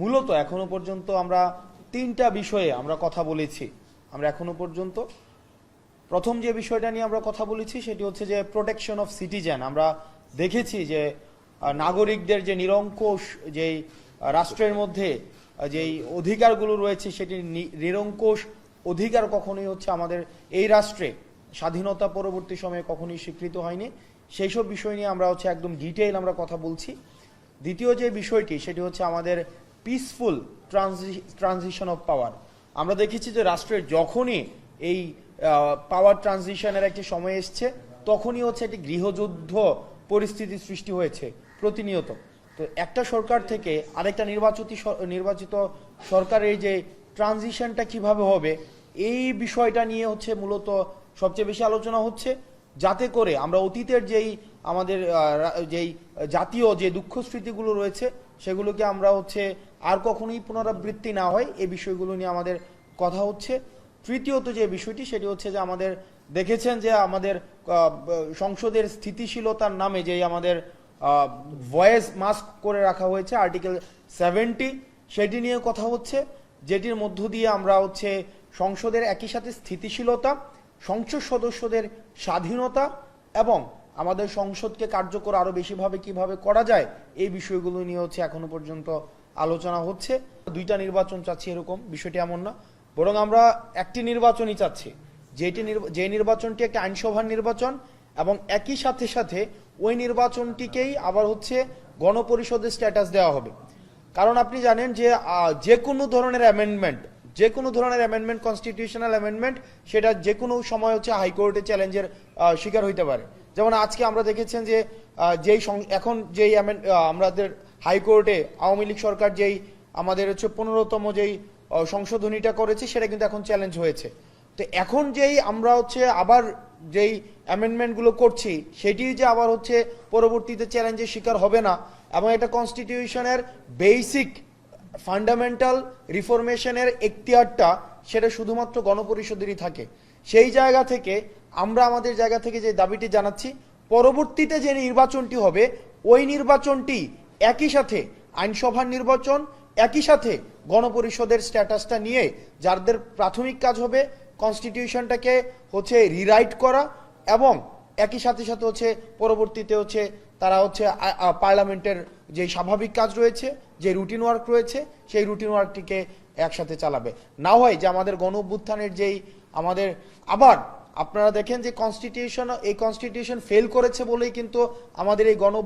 মূলত এখনও পর্যন্ত আমরা তিনটা বিষয়ে আমরা কথা বলেছি। আমরা এখনও পর্যন্ত প্রথম যে বিষয়টা নিয়ে আমরা কথা বলেছি সেটি হচ্ছে যে প্রোটেকশন অফ সিটিজেন আমরা দেখেছি যে নাগরিকদের যে নিরঙ্কুশ যেই রাষ্ট্রের মধ্যে যেই অধিকারগুলো রয়েছে সেটি নিরঙ্কুশ অধিকার কখনোই হচ্ছে আমাদের এই রাষ্ট্রে স্বাধীনতা পরবর্তী সময়ে কখনোই স্বীকৃত হয়নি। সেই সব বিষয় নিয়ে আমরা হচ্ছে একদম ডিটেইল আমরা কথা বলছি। দ্বিতীয় যে বিষয়টি সেটি হচ্ছে আমাদের পিসফুল ট্রানজিশন অফ পাওয়ার আমরা দেখেছি যে রাষ্ট্রের যখনই এই পাওয়ার ট্রানজিশনের একটি সময় এসছে, তখনই হচ্ছে একটি গৃহযুদ্ধ পরিস্থিতি সৃষ্টি হয়েছে প্রতিনিয়ত। তো একটা সরকার থেকে আরেকটা নির্বাচিত নির্বাচিত সরকারের যে ট্রানজিশনটা কীভাবে হবে, এই বিষয়টা নিয়ে হচ্ছে মূলত সবচেয়ে বেশি আলোচনা হচ্ছে। যাতে করে আমরা অতীতের যেই আমাদের যেই জাতীয় যে দুঃখ স্মৃতিগুলো রয়েছে, সেগুলোকে আমরা হচ্ছে আর কখনোই পুনরাবৃত্তি না হয়। এই বিষয়গুলো নিয়ে আমাদের কথা হচ্ছে। তৃতীয়ত যে বিষয়টি, সেটি হচ্ছে যে আমাদের দেখেছেন যে আমাদের সংসদের স্থিতিশীলতার নামে যেই আমাদের ভয়েস মাস্ক করে রাখা হয়েছে, আর্টিকেল সেভেন্টি, সেটি নিয়ে কথা হচ্ছে, যেটির মধ্য দিয়ে আমরা হচ্ছে সংসদের একই সাথে স্থিতিশীলতা, সংসদ সদস্যদের স্বাধীনতা এবং আমাদের সংসদকে কার্যকর আরও বেশিভাবে কীভাবে করা যায়, এই বিষয়গুলো নিয়ে হচ্ছে এখনও পর্যন্ত আলোচনা হচ্ছে। দুইটা নির্বাচন চাচ্ছি এরকম, বিষয়টি এমন না। বরং আমরা একটি নির্বাচনই চাচ্ছি। যেটি যে নির্বাচনটি একটা আইনসভার নির্বাচন এবং একই সাথে সাথে ওই নির্বাচনটিকেই আবার হচ্ছে গণপরিষদের স্ট্যাটাস দেওয়া হবে। কারণ আপনি জানেন যে যে কোনো ধরনের অ্যামেন্ডমেন্ট যে কোনো ধরনের অ্যামেন্ডমেন্ট কনস্টিটিউশনাল অ্যামেন্ডমেন্ট সেটা যে কোনো সময় হচ্ছে হাইকোর্টে চ্যালেঞ্জের শিকার হইতে পারে। যেমন আজকে আমরা দেখেছেন যে যেই এখন যেই আমাদের হাইকোর্টে আওয়ামী লীগ সরকার যেই আমাদের হচ্ছে পনেরোতম যেই সংশোধনীটা করেছে, সেটা কিন্তু এখন চ্যালেঞ্জ হয়েছে। তো এখন যেই আমরা হচ্ছে আবার যেই অ্যামেন্ডমেন্টগুলো করছি, সেটি যে আবার হচ্ছে পরবর্তীতে চ্যালেঞ্জের শিকার হবে না, এবং এটা কনস্টিটিউশনের বেসিক ফান্ডামেন্টাল রিফরমেশনের এখতিয়ারটা, সেটা শুধুমাত্র গণপরিষদেরই থাকে। সেই জায়গা থেকে আমরা আমাদের জায়গা থেকে যে দাবিটি জানাচ্ছি, পরবর্তীতে যে নির্বাচনটি হবে, ওই নির্বাচনটি একই সাথে আইনসভার নির্বাচন, একই সাথে গণপরিষদের স্ট্যাটাসটা নিয়ে যাদের প্রাথমিক কাজ হবে, কনস্টিটিউশনটাকে হচ্ছে রিরাইট করা এবং একই সাথে সাথে হচ্ছে পরবর্তীতে হচ্ছে তারা হচ্ছে পার্লামেন্টের যে স্বাভাবিক কাজ রয়েছে, যে রুটিন ওয়ার্ক রয়েছে, সেই রুটিন ওয়ার্কটিকে একসাথে চালাবে। না হয় যে আমাদের গণ অভ্যুত্থানের যেই আমাদের, আবার আপনারা দেখেন যে কনস্টিটিউশন এই কনস্টিটিউশন ফেল করেছে বলেই কিন্তু আমাদের এই গণ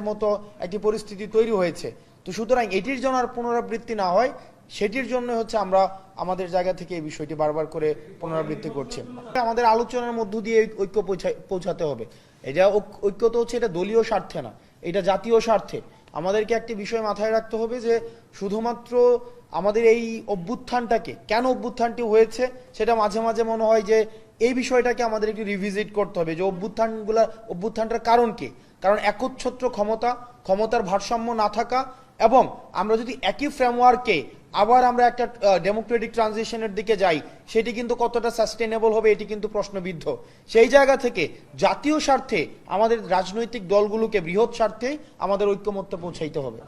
মতো একটি পরিস্থিতি তৈরি হয়েছে। তো সুতরাং এটির জন্য আর পুনরাবৃত্তি না হয়, সেটির জন্য হচ্ছে আমরা আমাদের জায়গা থেকে এই বিষয়টি বারবার করে পুনরাবৃত্তি করছি। আমাদের আলোচনার মধ্য দিয়ে ঐক্য পৌঁছা- পৌঁছাতে হবে। এটা ঐক- ঐক্য তো হচ্ছে এটা দলীয় স্বার্থে না, এটা জাতীয় স্বার্থে। আমাদেরকে একটি বিষয় মাথায় রাখতে হবে যে শুধুমাত্র আমাদের এই অভ্যুত্থানটাকে, কেন অভ্যুত্থানটি হয়েছে সেটা মাঝে মাঝে মনে হয় যে এই বিষয়টাকে আমাদের একটু রিভিজিট করতে হবে, যে অভ্যুত্থানগুলো, অভ্যুত্থানটার কারণ কি? কারণ একচ্ছত্র ক্ষমতা, ক্ষমতার ভারসাম্য না থাকা এবং আমরা যদি একই ফ্রেমওয়ার্কে আবার আমরা একটা ডেমোক্রেটিক ট্রানজিশনের দিকে যাই, সেটি কিন্তু কতটা সাস্টেনেবল হবে এটি কিন্তু প্রশ্নবিদ্ধ। সেই জায়গা থেকে জাতীয় স্বার্থে আমাদের রাজনৈতিক দলগুলোকে বৃহৎ স্বার্থে আমাদের ঐক্যমত্য পৌঁছাইতে হবে।